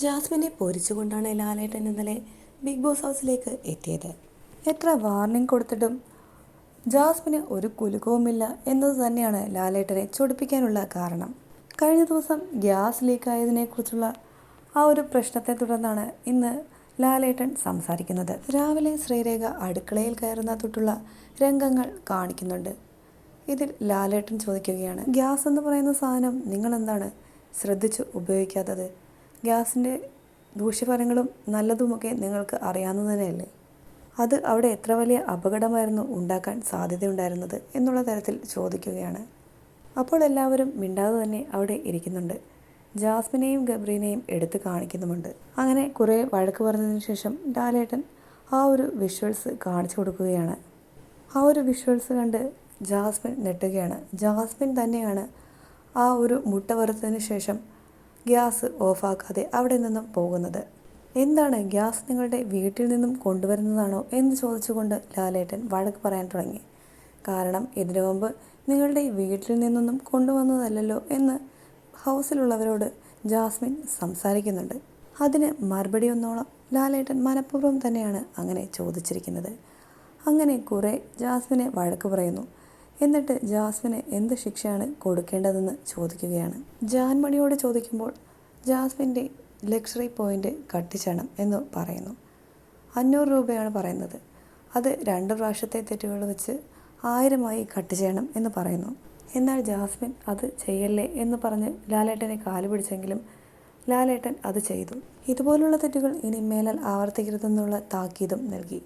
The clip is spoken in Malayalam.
ജാസ്മിനെ പൊരിച്ചുകൊണ്ടാണ് ലാലേട്ടൻ ഇന്നലെ ബിഗ് ബോസ് ഹൗസിലേക്ക് എത്തിയത്. എത്ര വാർണിംഗ് കൊടുത്തിട്ടും ജാസ്മിന് ഒരു കുലുക്കവുമില്ല എന്നത് തന്നെയാണ് ലാലേട്ടനെ ചൊടിപ്പിക്കാനുള്ള കാരണം. കഴിഞ്ഞ ദിവസം ഗ്യാസ് ലീക്കായതിനെക്കുറിച്ചുള്ള ആ ഒരു പ്രശ്നത്തെ തുടർന്നാണ് ഇന്ന് ലാലേട്ടൻ സംസാരിക്കുന്നത്. രാവിലെ ശ്രീരേഖ അടുക്കളയിൽ കയറുന്ന തൊട്ടുള്ള രംഗങ്ങൾ കാണിക്കുന്നുണ്ട്. ഇതിൽ ലാലേട്ടൻ ചോദിക്കുകയാണ് ഗ്യാസ് എന്ന് പറയുന്ന സാധനം നിങ്ങളെന്താണ് ശ്രദ്ധിച്ച് ഉപയോഗിക്കാത്തത്? ഗ്യാസിന്റെ ദൂഷ്യഫലങ്ങളും നല്ലതുമൊക്കെ നിങ്ങൾക്ക് അറിയാവുന്നത് തന്നെയല്ലേ? അത് അവിടെ എത്ര വലിയ അപകടമായിരുന്നു ഉണ്ടാക്കാൻ സാധ്യതയുണ്ടായിരുന്നത് എന്നുള്ള തരത്തിൽ ചോദിക്കുകയാണ്. അപ്പോൾ എല്ലാവരും മിണ്ടാതെ തന്നെ അവിടെ ഇരിക്കുന്നുണ്ട്. ജാസ്മിനെയും ഗബ്രീനെയും എടുത്ത് കാണിക്കുന്നുമുണ്ട്. അങ്ങനെ കുറേ വഴക്ക് പറഞ്ഞതിന് ശേഷം ഡാലേട്ടൻ ആ ഒരു വിഷ്വൽസ് കാണിച്ചു കൊടുക്കുകയാണ്. ആ ഒരു വിഷ്വൽസ് കണ്ട് ജാസ്മിൻ നെട്ടുകയാണ് ജാസ്മിൻ തന്നെയാണ് ആ ഒരു മുട്ട വറുത്തതിന് ശേഷം ഗ്യാസ് ഓഫാക്കാതെ അവിടെ നിന്നും പോകുന്നത്. എന്താണ് ഗ്യാസ് നിങ്ങളുടെ വീട്ടിൽ നിന്നും കൊണ്ടുവരുന്നതാണോ എന്ന് ചോദിച്ചുകൊണ്ട് ലാലേട്ടൻ വഴക്ക് പറയാൻ തുടങ്ങി. കാരണം ഇതിനു മുമ്പ് നിങ്ങളുടെ വീട്ടിൽ നിന്നൊന്നും കൊണ്ടുവന്നതല്ലല്ലോ എന്ന് ഹൗസിലുള്ളവരോട് ജാസ്മിൻ സംസാരിക്കുന്നുണ്ട്. അതിന് മറുപടി ഒന്നോളം ലാലേട്ടൻ മനഃപൂർവം തന്നെയാണ് അങ്ങനെ ചോദിച്ചിരിക്കുന്നത്. അങ്ങനെ കുറേ ജാസ്മിനെ വഴക്ക് പറയുന്നു. എന്നിട്ട് ജാസ്മിന് എന്ത് ശിക്ഷയാണ് കൊടുക്കേണ്ടതെന്ന് ചോദിക്കുകയാണ്. ജാൻമണിയോട് ചോദിക്കുമ്പോൾ ജാസ്മിന്റെ ലക്ഷറി പോയിന്റ് കട്ടിച്ചണം എന്ന് പറയുന്നു. അഞ്ഞൂറ് രൂപയാണ് പറയുന്നത്. അത് രണ്ട് പ്രാവശ്യത്തെ തെറ്റുകൾ വെച്ച് ആയിരമായി കട്ട് ചെയ്യണം എന്ന് പറയുന്നു. എന്നാൽ ജാസ്മിൻ അത് ചെയ്യല്ലേ എന്ന് പറഞ്ഞ് ലാലേട്ടനെ കാൽ പിടിച്ചെങ്കിലും ലാലേട്ടൻ അത് ചെയ്തു. ഇതുപോലുള്ള തെറ്റുകൾ ഇനി മേലാൽ ആവർത്തിക്കരുതെന്നുള്ള താക്കീതും നൽകി.